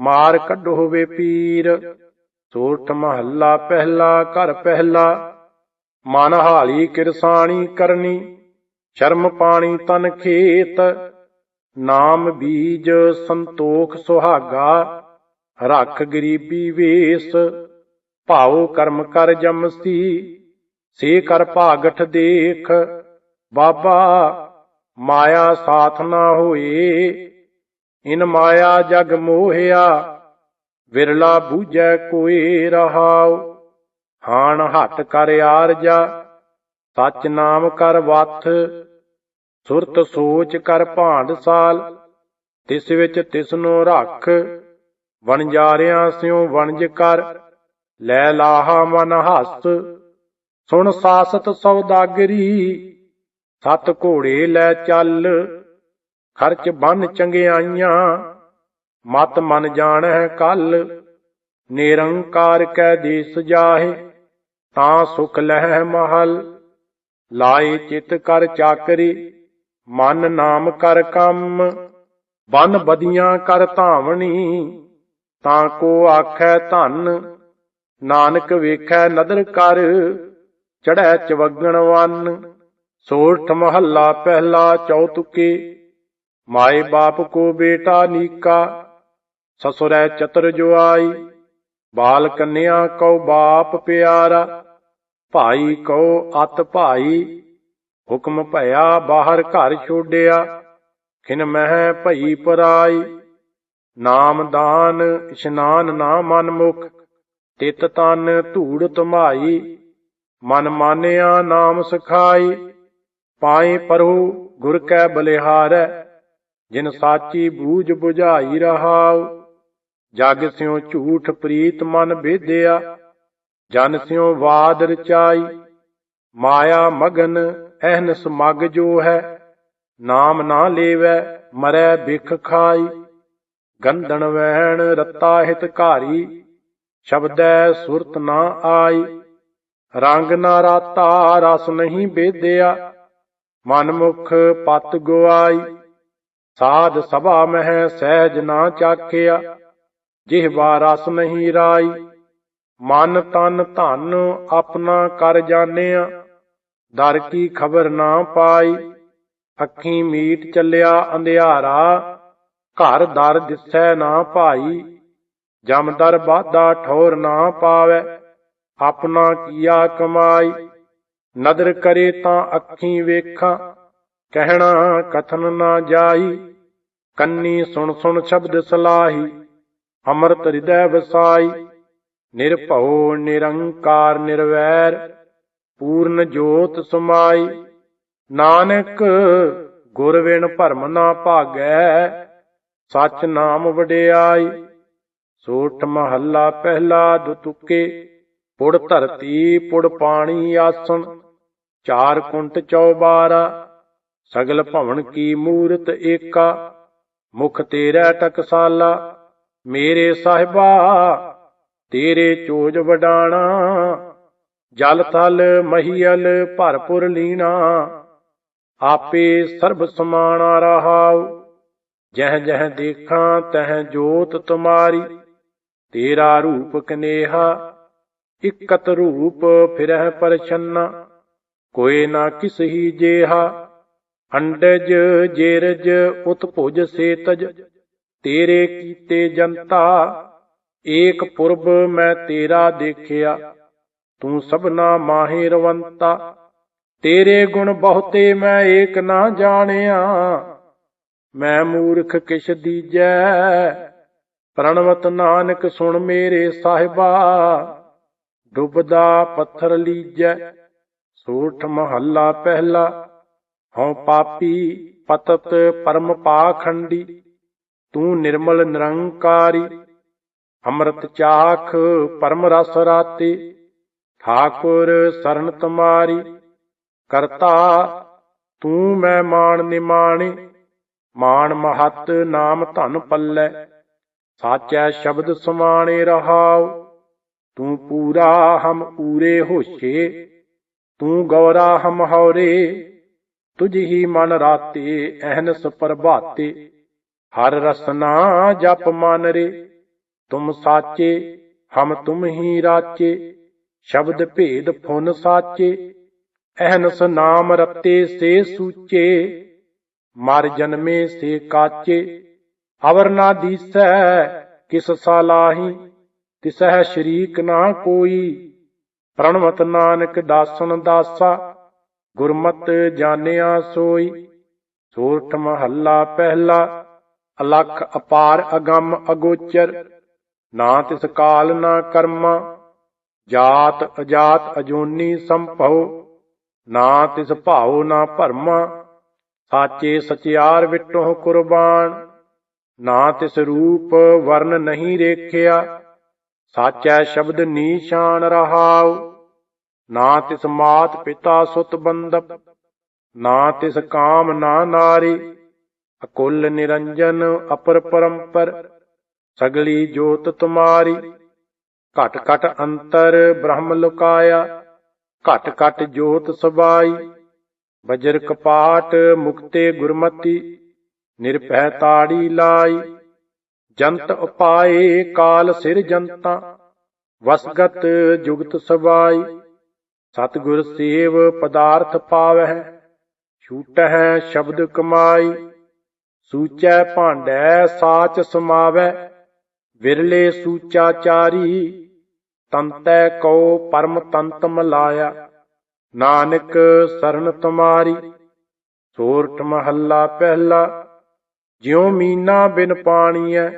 ਮਾਰ ਕੱਢ ਹੋਵੇ ਪੀਰ। ਸੋਠ ਮਹੱਲਾ ਪਹਿਲਾ, ਘਰ ਪਹਿਲਾ। ਮਨ ਹਾਲੀ ਕਿਰਸਾਣੀ ਕਰਨੀ, ਸ਼ਰਮ ਪਾਣੀ ਤਨ ਖੇਤ। ਨਾਮ ਬੀਜ ਸੰਤੋਖ ਸੁਹਾਗਾ, ਰੱਖ ਗਰੀਬੀ ਵੇਸ। ਭਾਉ ਕਰਮ ਕਰ ਜਮਸੀ, ਸੇ ਕਰ ਭਾਗਠ ਦੇਖ। ਬਾਬਾ, ਮਾਇਆ ਸਾਥ ਨਾ ਹੋਏ। ਇਨ ਮਾਇਆ ਜਗ ਮੋਹਿਆ, ਵਿਰਲਾ ਬੂਝੈ ਕੋਈ ਰਹਾਉ। ਹਾਣ ਹੱਥ ਕਰ ਆਰਜਾ, ਸਚ ਨਾਮ ਕਰ ਵਥ, ਸੁਰਤ ਸੋਚ ਕਰ ਭਾਂਡ ਸਾਲ। ਤਿਸ ਵਿੱਚ ਤਿਸ ਨੂੰ ਰੱਖ, ਵਣਜਾਰਿਆਂ ਸਿਉ ਵਣਜ ਕਰ। ਲੈ ਲਾਹਾ ਮਨ ਹੱਸ, ਸੁਣ ਸਾਸਤ ਸੌਦਾਗਰੀ ਸਤ ਘੋੜੇ ਲੈ ਚੱਲ। ਖਰਚ ਬੰਨ ਚੰਗਿਆਈਆਂ ਮਤ ਮਨ ਜਾਣੈ ਕੱਲ, ਨਿਰੰਕਾਰ ਕੈ ਦੇਸ ਜਾਹੇ, ਤਾਂ ਸੁਖ ਲਹਿ ਮਹਲ। ਲਾਏ ਚਿਤ ਕਰ ਚਾਕਰੀ, ਮਨ ਨਾਮ ਕਰ ਕੰਮ। ਬਨ ਬਦੀਆਂ ਕਰ ਧਾਵਣੀ, ਤਾਂ ਕੋ ਆਖੈ ਧਨ। ਨਾਨਕ ਵੇਖੈ ਨਦਰ ਕਰ ਚੜੈ ਚਵਗਣ ਵੰਨ। ਸੋਠ ਮਹੱਲਾ ਪਹਿਲਾ ਚੌਤੁਕੇ ਮਾਏ ਬਾਪ ਕੋ ਬੇਟਾ ਨੀਕਾ, ਸਸੁਰੈ ਚਤਰ ਜੁਆਈ ਬਾਲ ਕੰਨਿਆ ਕਉ ਬਾਪ ਪਿਆਰਾ, ਭਾਈ ਕਉ ਅਤ ਭਾਈ, ਹੁਕਮ ਭਇਆ ਬਾਹਰ ਘਰ ਛੋਡਿਆ, ਖਿਨ ਮਹਿ ਭਈ ਪਰਾਈ, ਨਾਮ ਦਾਨ ਇਸ਼ਨਾਨ ਨਾ ਮਨ ਮੁਖ, ਤਿਤ ਤਨ ਧੂੜ ਧਮਾਈ, ਮਨ ਮਾਨਿਆ ਨਾਮ ਸਖਾਈ, ਪਾਏ ਪਰਹੁ ਗੁਰ ਕੈ ਬਲਿਹਾਰੈ ਜਿਨ ਸਾਚੀ ਬੂਝ 부ਝਾਈ ਰਹਾਉ, ਜਗ ਸਿਉ ਝੂਠ ਪ੍ਰੀਤ ਮਨ ਬੇਦਿਆ ਜਨ ਸਿਉ ਵਾਦ ਰਚਾਈ, ਮਾਇਆ ਮਗਨ ਅਹਨਸ ਮਗ ਜੋ ਹੈ, ਨਾਮ ਨਾ ਲੇਵੈ, ਮਰੈ ਬਿਖ ਖਾਈ, ਗੰਧਣ ਵਹਿਣ ਰਤਾ ਹਿਤਕਾਰੀ ਸ਼ਬਦੈ ਸੁਰਤ ਨਾ ਆਈ, ਰੰਗ ਨਾ ਰਾਤਾ ਰਸ ਨਹੀਂ ਬੇਦਿਆ ਮਨ ਮੁਖ ਪਤ ਗੁਆਈ ਸਾਧ ਸਭਾ ਮਹਿ ਸਹਿਜ ਨਾ ਚਾਖਿਆ ਜਿਹਵਾ ਰਸ ਨਹੀਂ ਰਾਈ। ਮਨ ਤਨ ਧਨ ਆਪਣਾ ਕਰ ਜਾਣਿਆ, ਦਰ ਕੀ ਖਬਰ ਨਾ ਪਾਈ। ਅੱਖੀ ਮੀਟ ਚੱਲਿਆ ਅੰਧਿਆਰਾ, ਘਰ ਦਰ ਦਿਸੈ ਨਾ ਭਾਈ। ਜਮਦਰ ਬਾਦਾ ਠੋਰ ਨਾ ਪਾਵੈ, ਆਪਣਾ ਕੀਆ ਕਮਾਈ। ਨਦਰ ਕਰੇ ਤਾਂ ਅੱਖੀ ਵੇਖਾਂ ਕਹਿਣਾ ਕਥਨ ਨਾ ਜਾਈ, ਕੰਨੀ ਸੁਣ ਸੁਣ ਸ਼ਬਦ ਸਲਾਹੀ, ਅੰਮ੍ਰਿਤ ਹਿਰਦੈ ਵਸਾਈ, ਨਿਰਭਉ ਨਿਰੰਕਾਰ ਨਿਰਵੈਰ, ਪੂਰਨ ਜੋਤ ਸਮਾਈ, ਨਾਨਕ ਗੁਰ ਵਿਣ ਭਰਮ ਨਾ ਭਾਗੈ, ਸਚ ਨਾਮ ਵਡਿਆਈ, ਸੋਠ ਮਹੱਲਾ ਪਹਿਲਾ ਦੁਤੁਕੇ, ਪੁੜ ਧਰਤੀ ਪੁੜ ਪਾਣੀ ਆਸਣ, ਚਾਰ ਕੁੰਟ ਚੌਬਾਰਾ ਸਗਲ ਭਵਨ ਕੀ ਮੂਰਤ ਏਕਾ, ਮੁਖ ਤੇਰਾ ਟਕਸਾਲਾ, ਮੇਰੇ ਸਾਹਿਬਾ, ਤੇਰੇ ਚੋਜ ਵਡਾਣਾ, ਜਲ ਥਲ ਮਹੀਲ ਭਰਪੁਰ ਲੀਣਾ, ਆਪੇ ਸਰਬ ਸਮਾਣਾ ਰਹਾਉ, ਜਹ ਜਹ ਦੇਖਾਂ ਤਹ ਜੋਤ ਤੁਮਾਰੀ, ਤੇਰਾ ਰੂਪ ਕਨੇਹਾ, ਇਕਤ ਰੂਪ ਫਿਰਹਿ ਪਰਛੰਨਾ, ਕੋਈ ਨਾ ਕਿਸਹੀ ਜੇਹਾ ਅੰਡਜ ਜੇਰਜ ਉਤਭੁਜ ਸੇਤਜ, ਤੇਰੇ ਕੀਤੇ ਜਨਤਾ, ਏਕ ਪੁਰਬ ਮੈਂ ਤੇਰਾ ਦੇਖਿਆ, ਤੂੰ ਸਭਨਾ ਮਾਹੇ ਰਵੰਤਾ, ਤੇਰੇ ਗੁਣ ਬਹੁਤੇ ਮੈਂ ਏਕ ਨਾ ਜਾਣਿਆ, ਮੈਂ ਮੂਰਖ ਕਿਛ ਦੀਜੈ, ਪ੍ਰਣਵਤ ਨਾਨਕ ਸੁਣ ਮੇਰੇ ਸਾਹਿਬਾ, ਡੁੱਬਦਾ ਪੱਥਰ ਲੀਜੈ, ਸੋਠ ਮਹੱਲਾ ਪਹਿਲਾ ਹਉ ਪਾਪੀ ਪਤਤ ਪਰਮ ਪਾਖੰਡੀ, ਤੂੰ ਨਿਰਮਲ ਨਿਰੰਕਾਰੀ, ਅੰਮ੍ਰਿਤ ਚਾਖ ਪਰਮ ਰਸ ਰਾਤੇ, ਠਾਕੁਰ ਸਰਨ ਤੁਮਾਰੀ ਕਰਤਾ ਤੂੰ ਮੈਂ ਮਾਨ ਨਿਮਾਣੇ ਮਾਨ ਮਹਤ ਨਾਮ ਧਨ ਪੱਲੇ, ਸਾਚੈ ਸ਼ਬਦ ਸਮਾਣੇ ਰਹਾਉ, ਤੂੰ ਪੂਰਾ ਹਮ ਪੂਰੇ ਹੋਸ਼ੇ, ਤੂੰ ਗੌਰਾ ਹਮ ਹੌਰੇ ਤੁਝ ਹੀ ਮਨ ਰਾਤੇ ਅਹਨਸ ਪ੍ਰਭਾਤੇ ਹਰ ਰਸਨਾ ਜਪ ਮਨ ਰੇ, ਤੁਮ ਸਾਚੇ, ਹਮ ਤੁਮ ਹੀ ਰਾਚੇ। ਸ਼ਬਦ ਭੇਦ ਫੁਨ ਸਾਚੇ ਅਹਨਸ ਨਾਮ ਰਤੇ ਸੇ ਸੂਚੇ। ਮਰ ਜਨਮੇ ਸੇ ਕਾਚੇ, ਅਵਰ ਨਾ ਦੀਸੈ ਕਿਸ ਸਾਲਾਹੀ ਤਿਸਹਿ ਸ਼ਰੀਕ ਨਾ ਕੋਈ, ਪ੍ਰਣਵਤ ਨਾਨਕ ਦਾਸਨ ਦਾਸਾ। ਗੁਰਮਤ ਜਾਣਿਆ ਸੋਈ, ਸੂਰਠ ਮਹੱਲਾ ਪਹਿਲਾ, ਅਲਖ ਅਪਾਰ ਅਗੰਮ ਅਗੋਚਰ, ਨਾ ਤਿਸ ਕਾਲ ਨਾ ਕਰਮਾ, ਜਾਤ ਅਜਾਤ ਅਜੋਨੀ ਸੰਭਉ, ਨਾ ਤਿਸ ਭਾਉ ਨਾ ਭਰਮਾ, ਸਾਚੇ ਸਚਿਆਰ ਵਿਟੋ ਕੁਰਬਾਨ, ਨਾ ਤਿਸ ਰੂਪ ਵਰਨ ਨਹੀਂ ਰੇਖਿਆ, ਸਾਚੈ ਸ਼ਬਦ ਨੀਸ਼ਾਨ ਰਹਾਉ। ਨਾ ਤਿਸ ਮਾਤ ਪਿਤਾ ਸੁਤ ਬੰਦਪ ਨਾ ਤਿਸ ਕਾਮ ਨਾ ਨਾਰੀ, ਅਕੁਲ ਨਿਰੰਜਨ ਅਪਰ ਪਰੰਪਰ, ਸਗਲੀ ਜੋਤ ਤੁਮਾਰੀ। ਘਟ ਘਟ ਅੰਤਰ ਬ੍ਰਹਮ ਲੁਕਾਇਆ, ਘਟ ਘਟ ਜੋਤ ਸਬਾਈ। ਬਜਰ ਕਪਾਟ ਮੁਕਤੇ ਗੁਰਮਤੀ, ਨਿਰਭੈ ਤਾੜੀ ਲਾਈ। ਜੰਤ ਉਪਾਏ ਕਾਲ ਸਿਰ ਜੰਤਾ, ਵਸਗਤ ਜੁਗਤ ਸਬਾਈ। ਸਤਿਗੁਰ ਸੇਵ ਪਦਾਰਥ ਪਾਵਹਿ, ਛੂਟਹਿ ਸ਼ਬਦ ਕਮਾਈ, ਸੂਚੈ ਭਾਂਡੈ ਸਾਚ ਸਮਾਵੈ ਵਿਰਲੇ ਸੂਚਾਚਾਰੀ ਤੰਤੈ ਕਉ ਪਰਮ ਤੰਤ ਮਲਾਇਆ ਨਾਨਕ ਸਰਨ ਤੁਮਾਰੀ, ਸੋਰਠ ਮਹੱਲਾ ਪਹਿਲਾ, ਜਿਉ ਮੀਨਾ ਬਿਨ ਪਾਣੀਐ,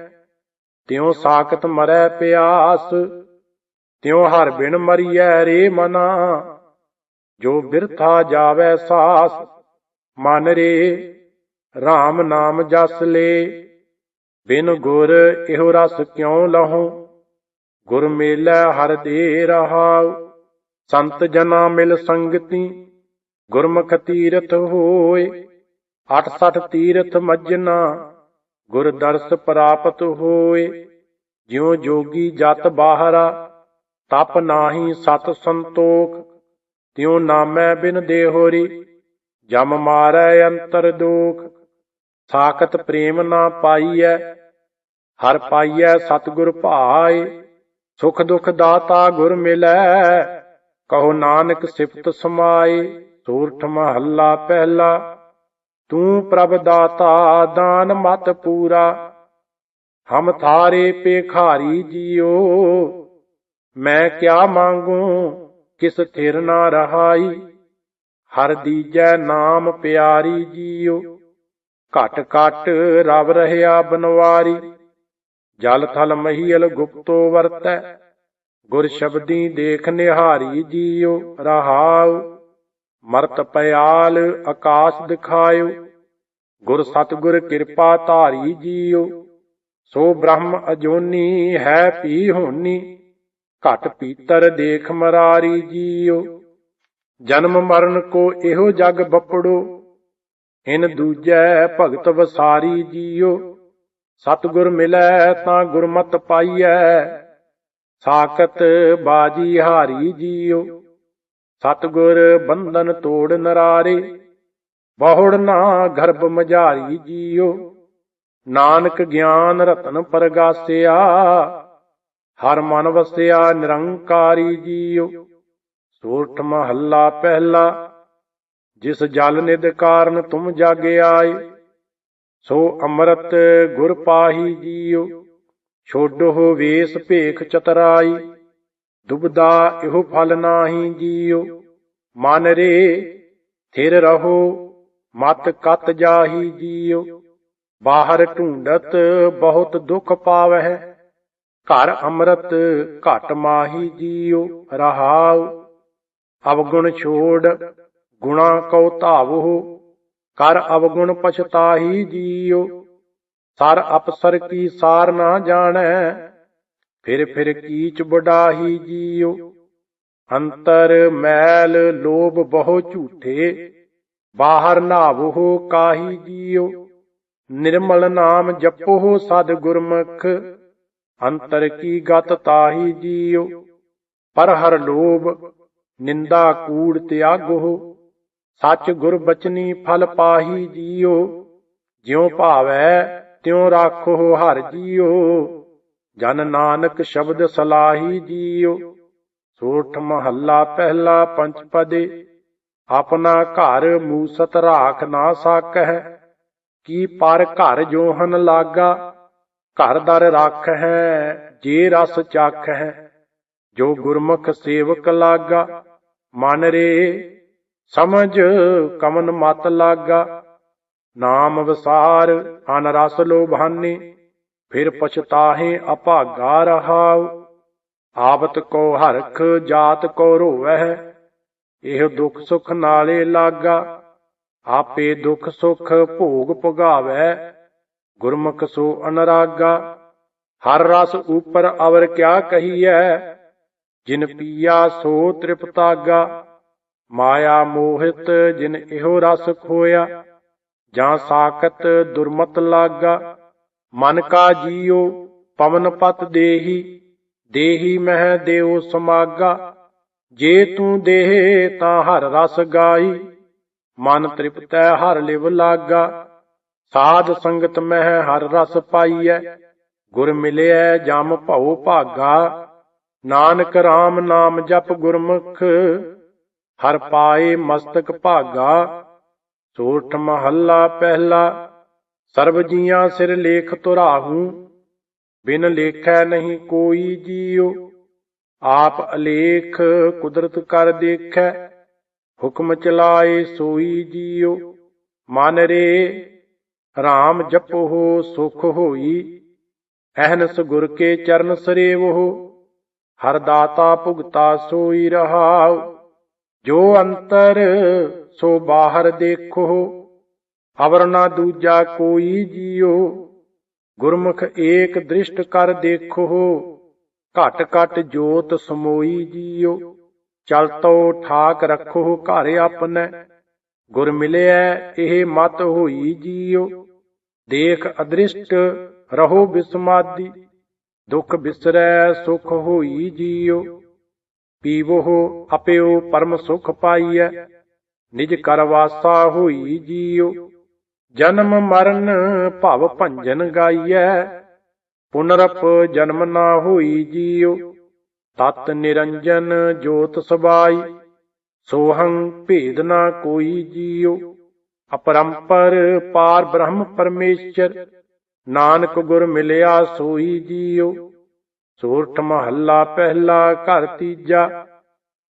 ਤਿਉ ਸਾਖਤ ਮਰੈ ਪਿਆਸ ਤਿਉ ਹਰ ਬਿਨ ਮਰੀਐ ਰੇ ਮਨਾ, ਜੋ ਬਿਰਥਾ ਜਾਵੈ ਸਾਸ, ਮਨ ਰੇ RAM ਨਾਮ ਜਸ ਲੇ। ਬਿਨ ਗੁਰ ਇਹੋ ਰਸ ਕਿਉ ਲਹੋ? ਗੁਰ ਮੇਲੈ ਹਰ ਦੇ ਰਹਾਉ, ਸੰਤ ਜਨਾ ਮਿਲ ਸੰਗਤੀ, ਗੁਰਮੁਖ ਤੀਰਥ ਹੋਏ 68 ਤੀਰਥ ਮੱਜਨਾ, ਗੁਰ ਦਰਸ ਪ੍ਰਾਪਤ ਹੋਏ। ਜਿਉ ਜੋਗੀ ਜਤ ਬਾਹਰਾ ਤਪ ਨਾਹੀ ਸਤ ਸੰਤੋਖ, ਤਿਉ ਨਾਮੈ ਬਿਨ ਦੇਹੋਰੀ, ਜਮ ਮਾਰੈ ਅੰਤਰ ਦੋਖ। ਸਾਖਤ ਪ੍ਰੇਮ ਨਾ ਪਾਈਐ, ਹਰ ਪਾਈਐ ਸਤਿਗੁਰ ਭਾਏ, ਸੁਖ ਦੁਖ ਦਾਤਾ ਗੁਰ ਮਿਲੈ, ਕਹੋ ਨਾਨਕ ਸਿਫਤ ਸਮਾਏ, ਸੂਰਠ ਮਹੱਲਾ ਪਹਿਲਾ। ਤੂੰ ਪ੍ਰਭ ਦਾਤਾ, ਦਾਨ ਮਤ ਪੂਰਾ, ਹਮ ਥਾਰੇ ਪੇਖਾਰੀ ਜੀਓ ਮੈਂ ਕਿਆ ਮੰਗੂ? ਕਿਸ ਥਿਰ ਨਾ ਰਹਾਈ? ਹਰ ਦੀਜੈ ਨਾਮ ਪਿਆਰੀ ਜੀਓ। ਘਟ ਘਟ ਰਵ ਰਹਿਆ ਬਨਵਾਰੀ। ਜਲ ਥਲ ਮਹੀਲ ਗੁਪਤੋ ਵਰਤੈ। ਗੁਰ ਸ਼ਬਦੀ ਦੇਖ ਨਿਹਾਰੀ ਜੀਓ ਰਹਾਉ। ਮਰਤ ਪਿਆਲ ਆਕਾਸ਼ ਦਿਖਾਇਓ। ਗੁਰ ਸਤਗੁਰ ਕਿਰਪਾ ਧਾਰੀ ਜੀਓ। ਸੋ ਬ੍ਰਹਮ ਅਜੋਨੀ ਹੈ ਪੀ ਹੋਨੀ। ਘਟ ਪੀਤਰ ਦੇਖ ਮਰਾਰੀ ਜੀਓ। ਜਨਮ ਮਰਨ ਕੋ ਇਹੋ ਜਗ ਬਪੜੋ ਇਨ ਦੂਜੈ ਭਗਤ ਵਸਾਰੀ ਜੀਓ। ਸਤਗੁਰ ਮਿਲੈ ਤਾਂ ਗੁਰਮਤ ਪਾਈਐ। ਸਾਖਤ ਬਾਜੀ ਹਾਰੀ ਜੀਓ। ਸਤਗੁਰ ਬੰਧਨ ਤੋੜ ਨਰਾਰੇ। ਬਹੁੜ ਨਾ ਗਰਭ ਮਝਾਰੀ ਜੀਓ। ਨਾਨਕ ਗਿਆਨ ਰਤਨ ਪਰਗਾਸਿਆ। ਹਰ ਮਨ ਵਸਿਆ ਨਿਰੰਕਾਰੀ ਜੀਓ ਸੂਰਠ ਮਹੱਲਾ ਪਹਿਲਾ, ਜਿਸ ਜਲ ਨਿਦ ਕਾਰਨ ਤੁਮ ਜਾਗ ਆਏ। ਸੋ ਅੰਮ੍ਰਿਤ ਗੁਰ ਪਾਹੀ ਜੀਓ ਛੋਡੋ ਵੇਸ ਭੇਖ ਚਤਰਾਈ। ਦੁਬਦਾ ਇਹੋ ਫਲ ਨਾਹੀ ਜੀਓ ਮਨ ਰੇ ਥਿਰ ਰਹੋ, ਮਤ ਕਤ ਜਾਹੀ ਜੀਓ ਬਾਹਰ ਢੂੰਡਤ ਬਹੁਤ ਦੁਖ ਪਾਵਹਿ। ਘਰ ਅੰਮ੍ਰਿਤ ਘਟ ਮਾਹੀ ਜੀਓ ਰਹਾਉ, ਅਵਗੁਣ ਛੋੜ ਗੁਣਾ ਕਉ ਧਾਵੋ, ਕਰ ਅਵਗੁਣ ਪਛਤਾਹੀ ਜੀਓ ਸਰ ਅਪਸਰ ਕੀ ਸਾਰ ਨਾ ਜਾਣੈ, ਫਿਰ ਫਿਰ ਕੀਚ ਬੁਡਾਹੀ ਜੀਓ ਅੰਤਰ ਮੈਲ ਲੋਭ ਬਹੁ ਝੂਠੇ, ਬਾਹਰ ਨਾਵੋ ਕਾਹੀ ਜੀਓ ਨਿਰਮਲ ਨਾਮ ਜਪੋ ਸਦ ਗੁਰਮੁਖ ਅੰਤਰ ਕੀ ਗਤ ਤਾਹੀ ਜੀਓ ਪਰ ਹਰ ਲੋਭ, ਨਿੰਦਾ ਕੂੜ ਤਿਆਗੋ ਸੱਚ ਗੁਰ ਬਚਨੀ ਫਲ ਪਾਹੀ ਜੀਓ ਜਿਉ ਭਾਵੈ ਤਿਉ ਰਾਖੋ ਹਰ ਜੀਓ ਜਨ ਨਾਨਕ ਸ਼ਬਦ ਸਲਾਹੀ ਜੀਉ। ਸੋਠ ਮਹੱਲਾ ਪਹਿਲਾ ਪੰਚ ਪਦੇ। ਆਪਣਾ ਘਰ ਮੂਸਤ ਰਾਖ ਨਾ ਸਕਹਿ। ਕੀ ਪਰ ਘਰ ਜੋਹਨ ਲਾਗਾ? ਘਰ ਦਰ ਰੱਖ ਹੈ ਜੇ ਰਸ ਚੱਖ ਹੈ ਜੋ ਗੁਰਮੁਖ ਸੇਵਕ ਲਾਗਾ, ਮਨ ਰੇ ਸਮਝ ਕਮਨ ਮਤ ਲਾਗਾ। ਨਾਮ ਵਿਸਾਰ, ਅਨ ਰਸ ਲੋਭਾਨੇ, ਫਿਰ ਪਛਤਾਹੇ ਅਭਾਗਾ ਰਹਾਉ। ਆਵਤ ਕੋ ਹਰਖ, ਜਾਤ ਕੋ ਰੋਵਹਿ, ਇਹ ਦੁਖ ਸੁਖ ਨਾਲੇ ਲਾਗਾ। ਆਪੇ ਦੁਖ ਸੁਖ ਭੋਗ ਭੁਗਾਵੈ ਗੁਰਮੁਖ ਸੋ ਅਨਰਾਗਾ, ਹਰ ਰਸ ਉਪਰ ਅਵਰ ਕਿਆ ਕਹੀਐ? ਜਿਨ ਪੀਆ ਸੋ ਤ੍ਰਿਪਤਾਗਾ, ਮਾਇਆ ਮੋਹਿਤ ਜਿਨ ਇਹੋ ਰਸ ਖੋਇਆ। ਜਾਂ ਸਾਖਤ ਦੁਰਮਤ ਲਾਗਾ, ਮਨ ਕਾ ਜੀਉ, ਪਵਨ ਪਤ ਦੇਹੀ ਦੇਹੀ ਮਹਿ ਦੇਉ ਸਮਾਗਾ। ਜੇ ਤੂੰ ਦੇਹ ਤਾਂ ਹਰ ਰਸ ਗਾਈ ਮਨ ਤ੍ਰਿਪਤੈ ਹਰ ਲਿਵ ਲਾਗਾ। ਸਾਧ ਸੰਗਤ ਮਹਿ ਹਰ ਰਸ ਪਾਈਐ, ਗੁਰ ਮਿਲਿਐ ਜਮ ਭਉ ਭਾਗਾ। ਨਾਨਕ RAM ਨਾਮ ਜਪ ਗੁਰਮੁਖ, ਹਰ ਪਾਏ ਮਸਤਕ ਭਾਗਾ। ਸੋਠ ਮਹੱਲਾ ਪਹਿਲਾ, ਸਰਬ ਜੀਆਂ ਸਿਰ ਲੇਖ ਤੁਰਾਹੂ ਬਿਨ ਲੇਖੈ ਨਹੀਂ ਕੋਈ ਜੀਉ, ਆਪ ਅਲੇਖ ਕੁਦਰਤ ਕਰ ਦੇਖੈ। ਹੁਕਮ ਚਲਾਏ ਸੋਈ ਜੀਉ, ਮਨ ਰੇ RAM ਜਪੋ ਸੁਖ ਹੋਈ। ਅਹਨਸ ਗੁਰ ਕੇ ਚਰਨ ਸਰੇਵੋ ਹਰ ਦਾਤਾ ਭੁਗਤਾ ਸੋਈ ਰਹਾਉ। ਜੋ ਅੰਤਰ, ਸੋ ਬਾਹਰ ਦੇਖੋ ਅਵਰ ਨਾ ਦੂਜਾ ਕੋਈ ਜੀਓ ਗੁਰਮੁਖ ਏਕ ਦ੍ਰਿਸ਼ਟ ਕਰ ਦੇਖੋ ਘਟ ਘਟ ਜੋਤ ਸਮੋਈ ਜੀਉ। ਚਲਤੋ ਠਾਕ ਰੱਖੋ ਘਰ ਆਪਣੈ ਗੁਰ ਮਿਲਿਆ ਇਹ ਮਤ ਹੋਈ ਜੀਓ ਦੇਖ ਅਦ੍ਰਿਸ਼ਟ ਰਹੋ ਬਿਸਮਾਦੀ, ਦੁਖ ਬਿਸਰੈ ਸੁਖ ਹੋਈ ਜੀਉ। ਪੀਵੋ ਅਪਿਓ ਪਰਮ ਸੁਖ ਪਾਈਐ, ਨਿਜ ਕਰ ਵਾਸਾ ਹੋਈ ਜੀਉ। ਜਨਮ ਮਰਨ ਭਵ ਭੰਜਨ ਗਾਈਐ, ਪੁਨਰਪ ਜਨਮ ਨਾ ਹੋਈ ਜੀਉ। ਤਤ ਨਿਰੰਜਨ ਜੋਤ ਸਬਾਈ, ਸੋਹੰ ਭੇਦ ਨਾ ਕੋਈ ਜੀਉ। ਅਪਰੰਪਰ ਪਾਰ ਬ੍ਰਹਮ ਪਰਮੇਸ਼ਰ, ਨਾਨਕ ਗੁਰ ਮਿਲਿਆ ਸੋਈ ਜੀਉ ਸੂਰਠ ਮਹੱਲਾ ਪਹਿਲਾ ਘਰ ਤੀਜਾ,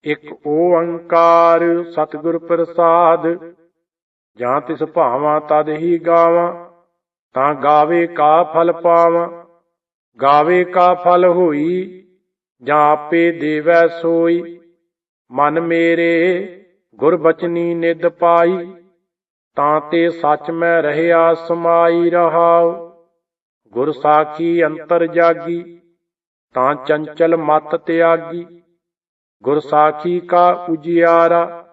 ਇੱਕ ਓੰਕਾਰ ਸਤਿਗੁਰ ਪ੍ਰਸਾਦ। ਜਾਂ ਤਿਸ ਭਾਵਾਂ ਤਦ ਹੀ ਗਾਵਾਂ, ਤਾਂ ਗਾਵੇ ਕਾ ਫਲ ਪਾਵਾਂ। ਗਾਵੇ ਕਾ ਫਲ ਹੋਈ, ਜਾਂ ਆਪੇ ਦੇਵੈ ਸੋਈ। ਮਨ ਮੇਰੇ ਗੁਰ ਬਚਨੀ ਨਿਦ ਪਾਈ। ਤਾਂ ਤੇ ਸੱਚ ਮੈਂ ਰਹਿਆ ਸਮਾਈ ਰਹਾਉ। ਗੁਰ ਸਾਖੀ ਅੰਤਰ ਜਾਗੀ, ਤਾਂ ਚੰਚਲ ਮਤ ਤਿਆਗੀ। ਗੁਰ ਸਾਖੀ ਕਾ ਉਜਿਆਰਾ,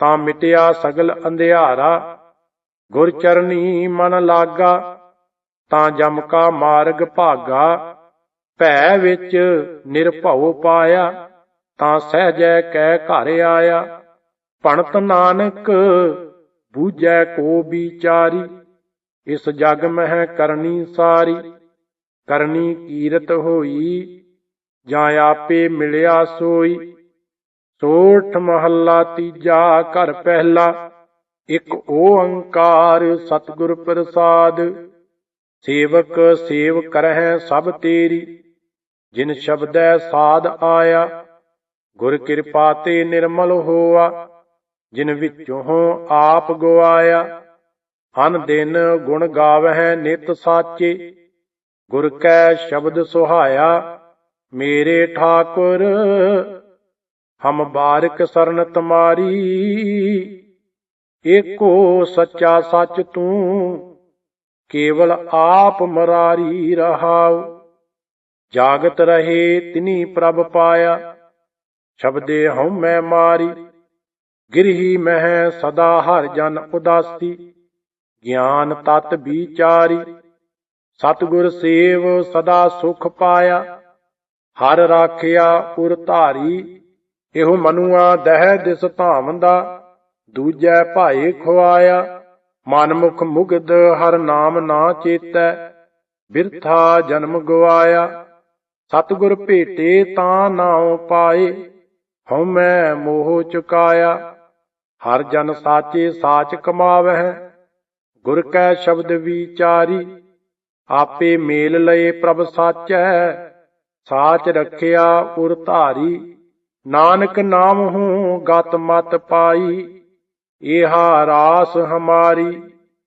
ਤਾਂ ਮਿਟਿਆ ਸਗਲ ਅੰਧਿਆਰਾ। ਗੁਰ ਚਰਨੀ ਮਨ ਲਾਗਾ, ਤਾਂ ਜਮ ਕਾ ਮਾਰਗ ਭਾਗਾ। ਭੈ ਵਿੱਚ ਨਿਰਭਉ ਪਾਇਆ, ਤਾਂ ਸਹਜੈ ਕਹਿ ਘਰ ਆਇਆ। ਭਣਤ ਨਾਨਕ ਬੂਝੈ ਕੋ ਵਿਚਾਰੀ, ਇਸ ਜਗ ਮਹਿ ਕਰਨੀ ਸਾਰੀ, ਕਰਨੀ ਕੀਰਤ ਹੋਈ, ਜਾਂ ਆਪੇ ਮਿਲਿਆ ਸੋਈ। ਸੋਠ ਮਹੱਲਾ ਤੀਜਾ ਘਰ ਪਹਿਲਾ, ਇੱਕ ਓੰਕਾਰ ਸਤਿਗੁਰ ਪ੍ਰਸਾਦ। ਸੇਵਕ ਸੇਵ ਕਰਹਿ ਸਭ ਤੇਰੀ, ਜਿਨ ਸ਼ਬਦੈ ਸਾਧ ਆਇਆ, ਗੁਰ ਕਿਰਪਾ ਤੇ ਨਿਰਮਲ ਹੋਆ। ਜਿਨ ਵਿੱਚੋਂ ਆਪ ਗਵਾਇਆ ਹਨ ਦਿਨ ਗੁਣ ਗਾਵਹਿ ਨਿਤ ਸਾਚੇ, ਗੁਰ ਕੈ ਸ਼ਬਦ ਸੁਹਾਇਆ, ਮੇਰੇ ਠਾਕੁਰ, ਹਮ ਬਾਰਿਕ ਸਰਨ ਤੁਮਾਰੀ ਏਕੋ ਸੱਚਾ ਸੱਚ ਤੂੰ, ਕੇਵਲ ਆਪ ਮਰਾਰੀ ਰਹਾਉ, ਜਾਗਤ ਰਹੇ ਤਿਨੀ ਪ੍ਰਭ ਪਾਇਆ, ਸ਼ਬਦੇ ਹਉ ਮੈਂ ਮਾਰੀ। ਗਿਰਹੀ ਮਹਿ ਸਦਾ ਹਰ ਜਨ ਉਦਾਸੀ, ਗਿਆਨ ਤਤ ਵਿਚਾਰੀ, ਸਤਿਗੁਰ ਸੇਵ ਸਦਾ ਸੁਖ ਪਾਇਆ, ਹਰ ਰਾਖਿਆ ਪੁਰ ਧਾਰੀ, ਇਹੋ ਮਨੁਆ ਦਹਿ ਦਿਸ ਧਾਮ ਦਾ ਦੂਜੈ ਭਾਏ ਖਵਾਇਆ ਮਨਮੁਖ ਮੁਗਦ ਹਰ ਨਾਮ ਨਾ ਚੇਤੈ, ਬਿਰਥਾ ਜਨਮ ਗਵਾਇਆ, ਸਤਿਗੁਰ ਭੇਟੇ ਤਾਂ ਨਾਉ ਪਾਏ ਹਉ ਮੈਂ ਮੋਹ ਚੁਕਾਇਆ ਹਰ ਜਨ ਸਾਚੇ ਸਾਚ ਕਮਾਵਹਿ, ਗੁਰ ਕੈ ਸ਼ਬਦ ਵਿਚਾਰੀ, ਆਪੇ ਮੇਲ ਲਏ ਪ੍ਰਭ ਸਾਚੈ, ਸਾਚ ਰੱਖਿਆ ਉਰ ਧਾਰੀ, ਨਾਨਕ ਨਾਮ ਹੂੰ ਗਤ ਮਤ ਪਾਈ ਇਹਾ ਰਾਸ ਹਮਾਰੀ।